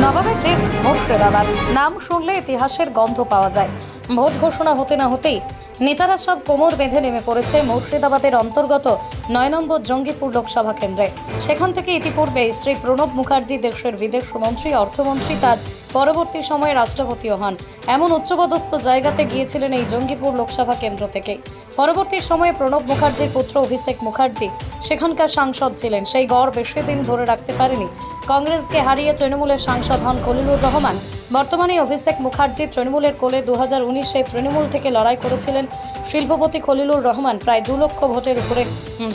নবাবের দেশ মুর্শিদাবাদ। নাম শুনলে ইতিহাসের গন্ধ পাওয়া যায়। ভোট ঘোষণা হতে না হতেই নেতারা সব কোমর বেঁধে নেমে পড়েছে মুর্শিদাবাদের অন্তর্গত নয় নম্বর জঙ্গিপুর লোকসভা কেন্দ্রে। সেখান থেকে ইতিপূর্বে শ্রী প্রণব মুখার্জি দেশের বিদেশ মন্ত্রী, অর্থমন্ত্রী তার পরবর্তী সময়ে রাষ্ট্রপতিও হন। এমন উচ্চপদস্থ জায়গাতে গিয়েছিলেন এই জঙ্গিপুর লোকসভা কেন্দ্র থেকে। পরবর্তী সময়ে প্রণব মুখার্জির পুত্র অভিষেক মুখার্জি সেখানকার সাংসদ ছিলেন। সেই গড় বেশি দিন ধরে রাখতে পারেনি। কংগ্রেসকে হারিয়ে তৃণমূলের সাংসদ হন খলিলুর রহমান। বর্তমানে অভিষেক মুখার্জি তৃণমূলের কোলে দু হাজার তৃণমূল থেকে লড়াই করেছিলেন শিল্পপতি খলিলুর রহমান। প্রায় দু লক্ষ ভোটের উপরে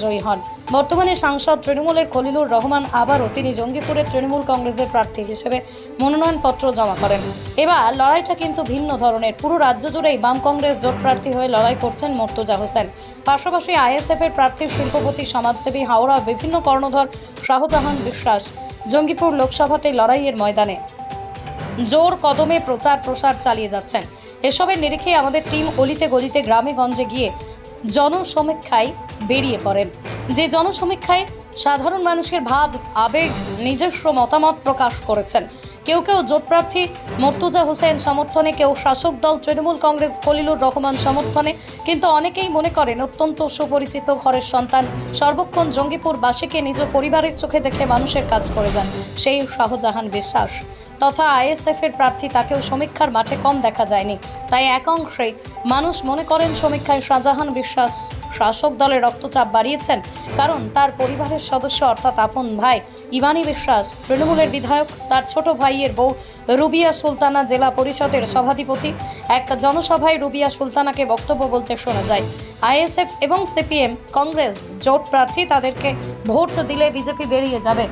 জয়ী হন। বর্তমানে সাংসদ তৃণমূলের খলিলুর রহমান আবারও তিনি জঙ্গিপুরের তৃণমূল কংগ্রেসের প্রার্থী হিসেবে মনোনয়নপত্র জমা করেন। এবার লড়াইটা কিন্তু ভিন্ন ধরনের। পুরো রাজ্য জুড়েই বাম কংগ্রেস জোট প্রার্থী হয়ে লড়াই করছেন মর্তুজা হোসেন। পাশাপাশি আইএসএফ এর প্রার্থী শিল্পপতি, সমাজসেবী হাওড়া বিভিন্ন কর্ণধর শাহজাহান বিশ্বাস জঙ্গিপুর লোকসভাতে লড়াইয়ের ময়দানে। জোর কদমে প্রচার প্রসার চালিয়ে যাচ্ছেন। এসবের নিরিখে আমাদের টিম অলিতে গলিতে গ্রামে গঞ্জে গিয়ে জনসমীক্ষায় বেরিয়ে পড়েন। যে জনসমীক্ষায় সাধারণ মানুষের ভাব, আবেগ, নিজস্ব মতামত প্রকাশ করেছেন। কেউ কেউ জোট প্রার্থী মর্তুজা হোসেন সমর্থনে, কেউ শাসক দল তৃণমূল কংগ্রেস খলিলুর রহমান সমর্থনে, কিন্তু অনেকেই মনে করেন অত্যন্ত সুপরিচিত ঘরের সন্তান সর্বক্ষণ জঙ্গিপুর বাসীকে নিজ পরিবারের চোখে দেখে মানুষের কাজ করে যান। সেই শাহজাহান বিশ্বাস। তথা আইএসএফ এর প্রার্থী তাকেও সমীক্ষার মাঠে কম দেখা যায়নি। তাই এক অংশে মানুষ মনে করেন সমীক্ষায় শাহজাহান বিশ্বাস শাসক দলের রক্তচাপ বাড়িয়েছেন, কারণ তার পরিবারের সদস্য অর্থাৎ আপন ভাই ইমানি বিশ্বাস, তৃণমূলের বিধায়ক, তার ছোট ভাইয়ের বউ রুবিয়া সুলতানা জেলা পরিষদের সভাধিপতি। এক জনসভায় রুবিয়া সুলতানাকে বক্তব্য বলতে শোনা যায়, আইএসএফ এবং সিপিএম, কংগ্রেস জোট প্রার্থী তাদেরকে ভোট দিলে বিজেপি বেরিয়ে যাবে।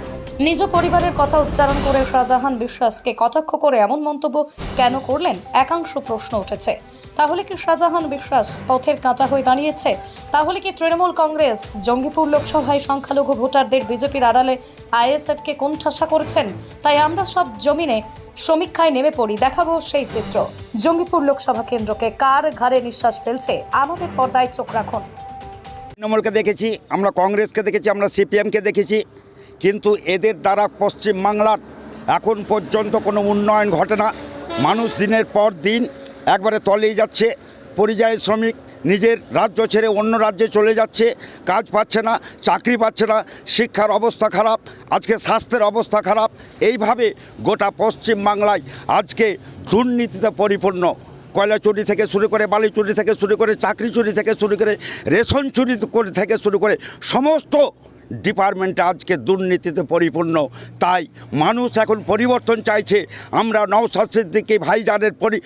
নিজ পরিবারের কথা উচ্চারণ করে শাহজাহান বিশ্বাসকে কটাক্ষ করে এমন মন্তব্য কেন করলেন? একাংশ প্রশ্ন উঠেছে। তাহলে কি শাহজাহান বিশ্বাস পথের কাঁচা হয়ে দাঁড়িয়েছে? তাহলে কি তৃণমূল কংগ্রেস, জঙ্গিপুর লোকসভায় সংখ্যালঘু ভোটারদের বিজেপির আড়ালে আইএসএফকে কোণঠাসা করেছেন? তাই আমরা সব জমিনে সমীক্ষায় নেমে পড়ি। দেখাবো সেই চিত্র। জঙ্গিপুর লোকসভা কেন্দ্রকে কার ঘাড়ে নিঃশ্বাস ফেলছে? আমাদের পর্দায় চোখ রাখুন। তৃণমূলকে দেখেছি, আমরা কংগ্রেসকে দেখেছি, আমরা সিপিএমকে দেখেছি। কিন্তু এদের দ্বারা পশ্চিমবাংলার এখন পর্যন্ত কোনো উন্নয়ন ঘটে না। মানুষ দিনের পর দিন একবারে তলেই যাচ্ছে। পরিযায়ী শ্রমিক নিজের রাজ্য ছেড়ে অন্য রাজ্যে চলে যাচ্ছে। কাজ পাচ্ছে না, চাকরি পাচ্ছে না, শিক্ষার অবস্থা খারাপ, আজকে স্বাস্থ্যের অবস্থা খারাপ। এইভাবে গোটা পশ্চিমবাংলায় আজকে দুর্নীতিতে পরিপূর্ণ। কয়লা চুরি থেকে শুরু করে বালি চুরি থেকে শুরু করে চাকরি চুরি থেকে শুরু করে রেশন চুরি থেকে শুরু করে সমস্ত ডিপার্টমেন্টে আজকে দুর্নীতিতে পরিপূর্ণ। তাই মানুষ এখন পরিবর্তন চাইছে। আমরা নওশাদ সিদ্দিকী ভাইজানের পরি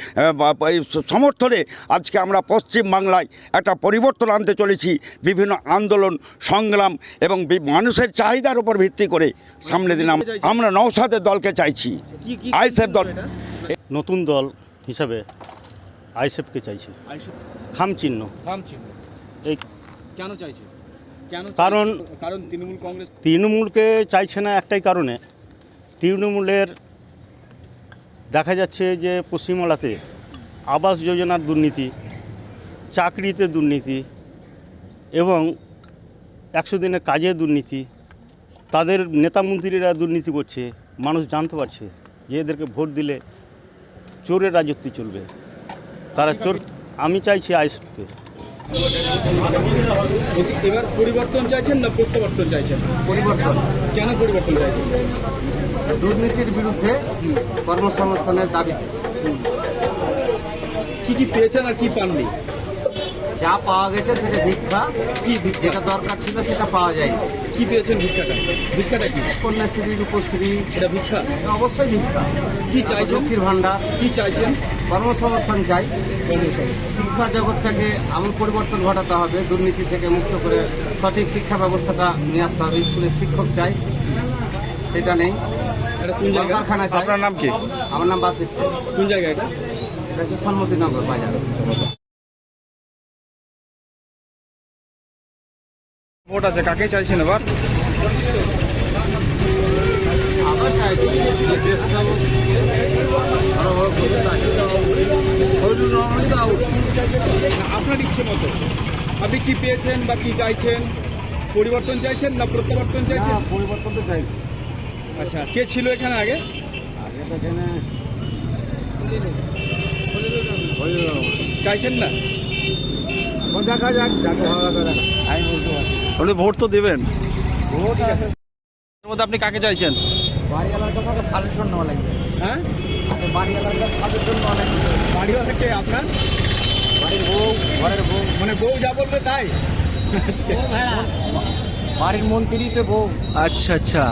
সমর্থনে আজকে আমরা পশ্চিম বাংলায় একটা পরিবর্তন আনতে চলেছি। বিভিন্ন আন্দোলন সংগ্রাম এবং মানুষের চাহিদার উপর ভিত্তি করে সামনে দিন আমরা নওশাদের দলকে চাইছি। কি দল নতুন দল হিসাবে আইসেফকে চাইছে। খাম চিহ্ন। থাম চিহ্ন। এই কেন চাইছে? কারণ- কারণ তৃণমূল কংগ্রেস তৃণমূলকে চাইছে না একটাই কারণে। তৃণমূলের দেখা যাচ্ছে যে পশ্চিমবাংলাতে আবাস যোজনার দুর্নীতি চাকরিতে দুর্নীতি এবং একশো দিনের কাজে দুর্নীতি তাদের নেতা মন্ত্রীরা দুর্নীতি করছে মানুষ জানতে পারছে যে এদেরকে ভোট দিলে চোরের রাজত্ব চলবে। তারা চোর আমি চাইছি বলছি, এবার পরিবর্তন চাইছেন না প্রত্যাবর্তন চাইছেন? পরিবর্তন। কেন পরিবর্তন চাইছেন? দুর্নীতির বিরুদ্ধে কর্মসংস্থানের দাবি। কি কি পেয়েছেন আর কি পাননি? যা পাওয়া গেছে সেটা ভিক্ষা। কি ভিক্ষা যেটা দরকার ছিল সেটা পাওয়া যায় কি পেয়েছেন ভিক্ষাটা? ভিক্ষাটা কি? কন্যাশ্রী রূপশ্রী এটা ভিক্ষা? অবশ্যই ভিক্ষা। কি চাইছেন? লক্ষ্মীর ভাণ্ডার। কি চাইছেন? কর্মসংস্থান চাই। শিক্ষা জগৎটাকে আমূল পরিবর্তন ঘটাতে হবে। দুর্নীতি থেকে মুক্ত করে সঠিক শিক্ষা ব্যবস্থাটা নিয়ে আসতে হবে। স্কুলের শিক্ষক চাই। সেটা নেই। জায়গা চাই। আপনার নাম কি? আমার নাম বাসির কোন জায়গা এটা? এটা হচ্ছে সন্মতিনগর বাজার। ভোট আছে কাকে চাইছেন এবার? আমরা চাইছি যে দেশ আপনার ইচ্ছে মতো। আপনি কি পেয়েছেন বা কি চাইছেন? পরিবর্তন চাইছেন না প্রত্যাবর্তন চাইছেন? পরিবর্তন তো চাই আচ্ছা কে ছিল এখানে আগে? আগে চাইছেন না? দেখা যাক যাকে ভালো লাগে আমি বলতে পারি আপনি ভোট তো দেবেন। এর মধ্যে আপনি কাকে চাইছেন? বাড়িওয়ালার কথা সাজেশন নেওয়া লাগবে হ্যাঁ? আগে বাড়িওয়ালার কাছে সাজেশন নেওয়া লাগবে বাড়িওয়ালা থেকে আপনার? বাড়ির বউ ঘরের বউ। মানে বউ যা বলবে তাই? বাড়ির মন্ত্রী তো বউ। আচ্ছা আচ্ছা।